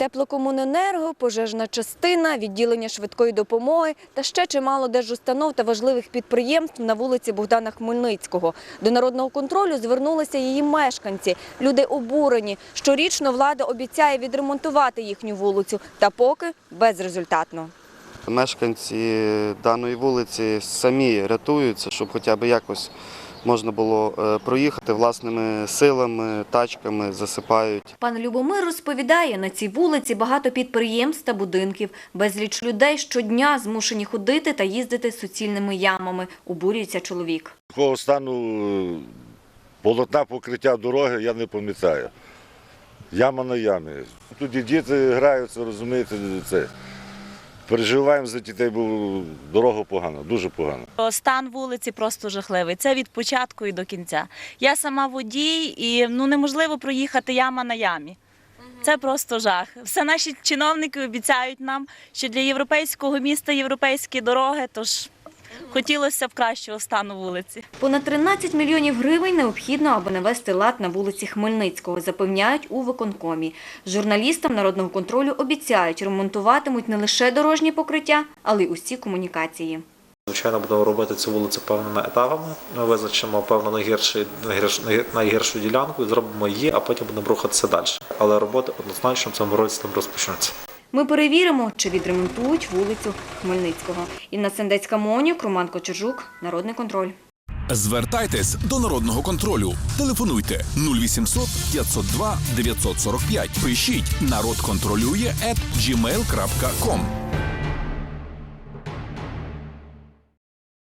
Теплокомуненерго, пожежна частина, відділення швидкої допомоги та ще чимало держустанов та важливих підприємств на вулиці Богдана Хмельницького. До народного контролю звернулися її мешканці. Люди обурені. Щорічно влада обіцяє відремонтувати їхню вулицю, та поки безрезультатно. Мешканці даної вулиці самі рятуються, щоб хоча б якось можна було е, проїхати власними силами, тачками, засипають. Пан Любомир розповідає, на цій вулиці багато підприємств та будинків. Безліч людей щодня змушені ходити та їздити суцільними ямами. Обурюється чоловік. Такого стану е, полотна покриття дороги я не пам'ятаю. Яма на ямі. Тут і діти граються, розумієте, це. Переживаємо за дітей, бо дорога погана, дуже погана. Стан вулиці просто жахливий. Це від початку і до кінця. Я сама водій, і ну неможливо проїхати яма на ямі. Це просто жах. Все наші чиновники обіцяють нам, що для європейського міста європейські дороги, тож хотілося б кращого стану вулиці. Понад 13 мільйонів гривень необхідно, аби навести лад на вулиці Хмельницького, запевняють у виконкомі. Журналістам народного контролю обіцяють, ремонтуватимуть не лише дорожні покриття, але й усі комунікації. Звичайно, будемо робити цю вулицю певними етапами. Ми визначимо певно найгірший, найгірш, найгіршу ділянку зробимо її, а потім будемо рухатися далі. Але роботи однозначно в цьому році там розпочнуться. Ми перевіримо, чи відремонтують вулицю Хмельницького. Інна Сендецька Монюк, Роман Кочержук, Народний контроль. Звертайтесь до народного контролю. Телефонуйте 0800 502 945. Пишіть народ контролює at.